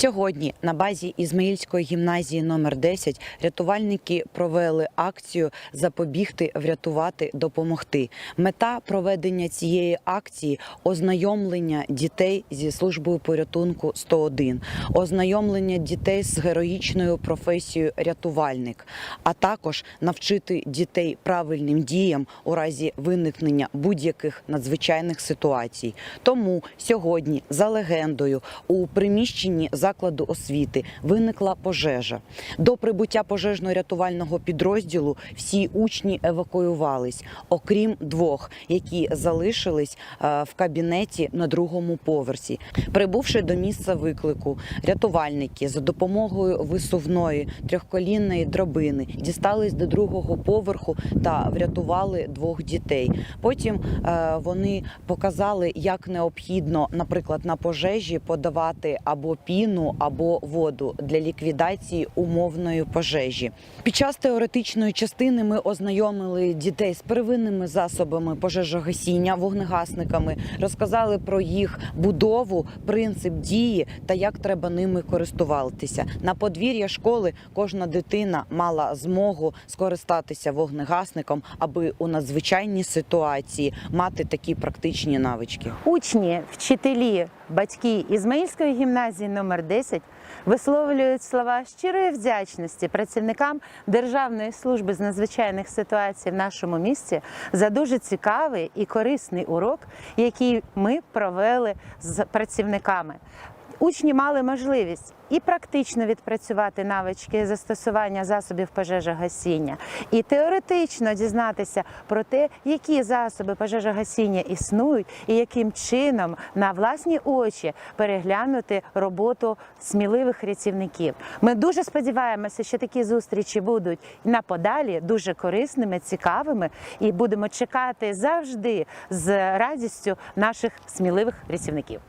Сьогодні на базі Ізмаїльської гімназії номер 10 рятувальники провели акцію Запобігти, врятувати, допомогти. Мета проведення цієї акції ознайомлення дітей зі службою порятунку 101, ознайомлення дітей з героїчною професією рятувальник, а також навчити дітей правильним діям у разі виникнення будь-яких надзвичайних ситуацій. Тому сьогодні, за легендою, у приміщенні закладу освіти виникла пожежа. До прибуття пожежно-рятувального підрозділу всі учні евакуювались, окрім двох, які залишились е, в кабінеті на другому поверсі. Прибувши до місця виклику, рятувальники за допомогою висувної трьохколінної драбини дістались до другого поверху та врятували двох дітей. Потім е, вони показали, як необхідно, наприклад, на пожежі подавати або піну, або воду для ліквідації умовної пожежі. Під час теоретичної частини ми ознайомили дітей з первинними засобами пожежогасіння, вогнегасниками, розказали про їх будову, принцип дії та як треба ними користуватися. На подвір'я школи кожна дитина мала змогу скористатися вогнегасником, аби у надзвичайній ситуації мати такі практичні навички. Учні, вчителі, батьки Ізмаїльської гімназії номер 10 висловлюють слова щирої вдячності працівникам Державної служби з надзвичайних ситуацій в нашому місті за дуже цікавий і корисний урок, який ми провели з працівниками. Учні мали можливість і практично відпрацювати навички застосування засобів пожежогасіння, і теоретично дізнатися про те, які засоби пожежогасіння існують, і яким чином на власні очі переглянути роботу сміливих рятівників. Ми дуже сподіваємося, що такі зустрічі будуть на подалі дуже корисними, цікавими, і будемо чекати завжди з радістю наших сміливих рятівників.